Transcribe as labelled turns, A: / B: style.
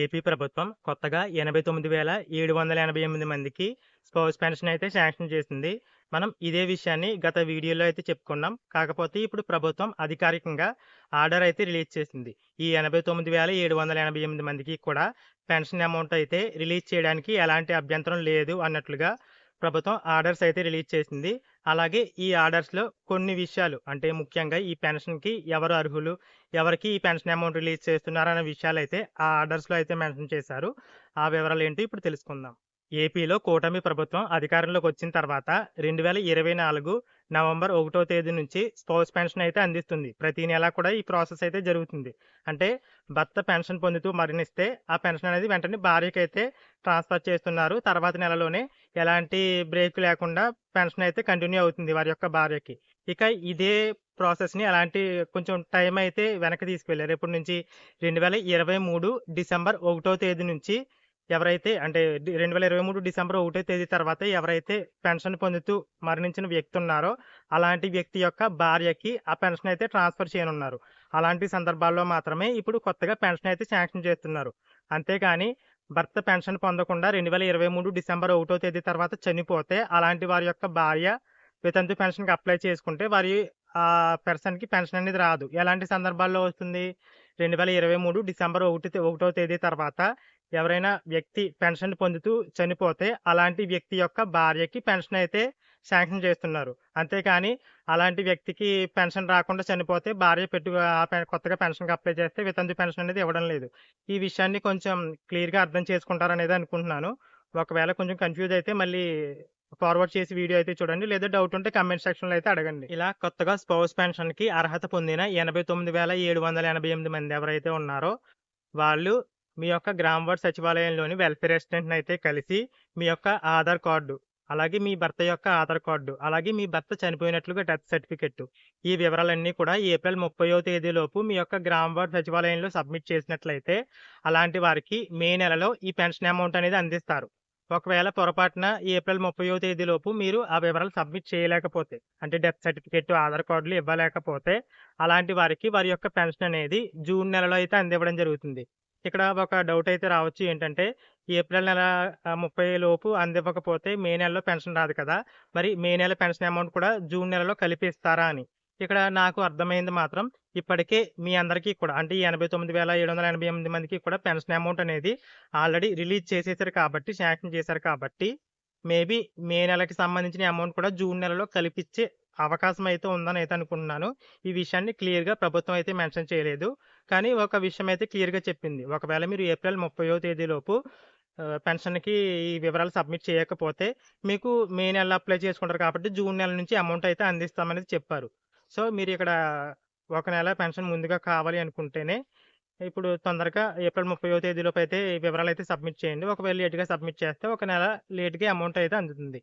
A: AP ప్రభుత్వం కొత్తగా 89,788 మందికి స్పౌస్ పెన్షన్ అయితే శాంక్షన్ చేసింది. మనం ఇదే విషయాన్ని గత వీడియోలో అయితే చెప్పుకున్నాం. కాకపోతే ఇప్పుడు ప్రభుత్వం అధికారికంగా ఆర్డర్ అయితే రిలీజ్ చేసింది. ఈ 89,788 మందికి కూడా పెన్షన్ అమౌంట్ అయితే రిలీజ్ చేయడానికి ఎలాంటి అభ్యంతరం లేదు అన్నట్లుగా ప్రభుత్వం ఆర్డర్స్ అయితే రిలీజ్ చేసింది. అలాగే ఈ ఆర్డర్స్‌లో కొన్ని విషయాలు అంటే ముఖ్యంగా ఈ పెన్షన్‌కి ఎవరు అర్హులు? ఎవరికి ఈ పెన్షన్ అమౌంట్ రిలీజ్ చేస్తున్నారు అనే అయితే ఆ ఆర్డర్స్‌లో అయితే మెన్షన్ చేశారు. ఆ వివరాలు ఏంటో ఇప్పుడు తెలుసుకుందాం. ఏపీలో కూటమి ప్రభుత్వం అధికారంలోకి వచ్చిన తర్వాత 2024 నవంబర్ ఒకటో తేదీ నుంచి స్పౌస్ పెన్షన్ అయితే అందిస్తుంది. ప్రతి నెల కూడా ఈ ప్రాసెస్ అయితే జరుగుతుంది. అంటే భర్త పెన్షన్ పొందుతూ మరణిస్తే ఆ పెన్షన్ అనేది వెంటనే భార్యకైతే ట్రాన్స్‌ఫర్ చేస్తున్నారు. తర్వాత నెలలోనే ఎలాంటి బ్రేక్ లేకుండా పెన్షన్ అయితే కంటిన్యూ అవుతుంది వారి యొక్క భార్యకి. ఇక ఇదే ప్రాసెస్‌ని ఎలాంటి కొంచెం టైం అయితే వెనక్కి తీసుకువెళ్ళారు ఎప్పటి నుంచి 2023 డిసెంబర్ ఒకటో తేదీ నుంచి ఎవరైతే అంటే రెండు వేల ఇరవై మూడు డిసెంబర్ ఒకటో తేదీ తర్వాత ఎవరైతే పెన్షన్ పొందుతూ మరణించిన వ్యక్తి ఉన్నారో అలాంటి వ్యక్తి యొక్క భార్యకి ఆ పెన్షన్ అయితే ట్రాన్స్‌ఫర్ చేయనున్నారు. అలాంటి సందర్భాల్లో మాత్రమే ఇప్పుడు కొత్తగా పెన్షన్ అయితే శాంక్షన్ చేస్తున్నారు. అంతేకాని భర్త పెన్షన్ పొందకుండా 2023 డిసెంబర్ ఒకటో తేదీ తర్వాత చనిపోతే అలాంటి వారి యొక్క భార్య వితంతు పెన్షన్‌కి అప్లై చేసుకుంటే వారి ఆ పర్సన్‌కి పెన్షన్ అనేది రాదు. ఎలాంటి సందర్భాల్లో వస్తుంది? 2023 డిసెంబర్ ఒకటి ఒకటో తేదీ తర్వాత ఎవరైనా వ్యక్తి పెన్షన్ పొందుతూ చనిపోతే అలాంటి వ్యక్తి యొక్క భార్యకి పెన్షన్ అయితే శాంక్షన్ చేస్తున్నారు. అంతేకాని అలాంటి వ్యక్తికి పెన్షన్ రాకుండా చనిపోతే భార్య పెట్టు కొత్తగా పెన్షన్‌కి అప్లై చేస్తే వితంతు పెన్షన్ అనేది ఇవ్వడం లేదు. ఈ విషయాన్ని కొంచెం క్లియర్‌గా అర్థం చేసుకుంటారనేది అనుకుంటున్నాను. ఒకవేళ కొంచెం కన్‌ఫ్యూజ్ అయితే మళ్ళీ ఫార్వర్డ్ చేసి వీడియో అయితే చూడండి. లేదా డౌట్ ఉంటే కమెంట్ సెక్షన్‌లో అయితే అడగండి. ఇలా కొత్తగా స్పౌస్ పెన్షన్‌కి అర్హత పొందిన 89,788 మంది ఎవరైతే ఉన్నారో వాళ్ళు మీ యొక్క గ్రామ వార్డ్ సచివాలయంలోని వెల్ఫేర్ అసిస్టెంట్‌ని అయితే కలిసి మీ యొక్క ఆధార్ కార్డు, అలాగే మీ భర్త యొక్క ఆధార్ కార్డు, అలాగే మీ భర్త చనిపోయినట్లుగా డెత్ సర్టిఫికేట్ ఈ వివరాలన్నీ కూడా ఏప్రిల్ 30వ తేదీలోపు మీ యొక్క గ్రామ వార్డ్ సచివాలయంలో సబ్మిట్ చేసినట్లయితే అలాంటి వారికి మే నెలలో ఈ పెన్షన్ అమౌంట్ అనేది అందిస్తారు. ఒకవేళ పొరపాటున ఏప్రిల్ 30వ తేదీలోపు మీరు ఆ వివరాలు సబ్మిట్ చేయలేకపోతే అంటే డెత్ సర్టిఫికేట్, ఆధార్ కార్డులు ఇవ్వలేకపోతే అలాంటి వారికి వారి యొక్క పెన్షన్ అనేది జూన్ నెలలో అయితే అందివ్వడం జరుగుతుంది. ఇక్కడ ఒక డౌట్ అయితే రావచ్చు ఏంటంటే ఏప్రిల్ నెల ముప్పై లోపు అందివ్వకపోతే మే నెలలో పెన్షన్ రాదు కదా! మరి మే నెల పెన్షన్ అమౌంట్ కూడా జూన్ నెలలో కలిపిస్తారా అని. ఇక్కడ నాకు అర్థమైంది మాత్రం ఇప్పటికే మీ అందరికీ కూడా అంటే ఈ 89,788 మందికి కూడా పెన్షన్ అమౌంట్ అనేది ఆల్రెడీ రిలీజ్ చేసేసారు కాబట్టి శాంక్షన్ చేశారు కాబట్టి మేబీ మే నెలకి సంబంధించిన అమౌంట్ కూడా జూన్ నెలలో కలిపిచ్చే అవకాశం అయితే ఉందని అయితే అనుకుంటున్నాను. ఈ విషయాన్ని క్లియర్‌గా ప్రభుత్వం అయితే మెన్షన్ చేయలేదు. కానీ ఒక విషయం అయితే క్లియర్‌గా చెప్పింది. ఒకవేళ మీరు ఏప్రిల్ 30వ తేదీలోపు పెన్షన్‌కి ఈ వివరాలు సబ్మిట్ చేయకపోతే మీకు మే నెల అప్లై చేసుకుంటారు కాబట్టి జూన్ నెల నుంచి అమౌంట్ అయితే అందిస్తామనేది చెప్పారు. సో మీరు ఇక్కడ ఒక నెల పెన్షన్ ముందుగా కావాలి అనుకుంటేనే ఇప్పుడు తొందరగా ఏప్రిల్ 30వ తేదీలోపు అయితే ఈ వివరాలు అయితే సబ్మిట్ చేయండి. ఒకవేళ లేట్‌గా సబ్మిట్ చేస్తే ఒక నెల లేట్‌గా అమౌంట్ అయితే అందుతుంది.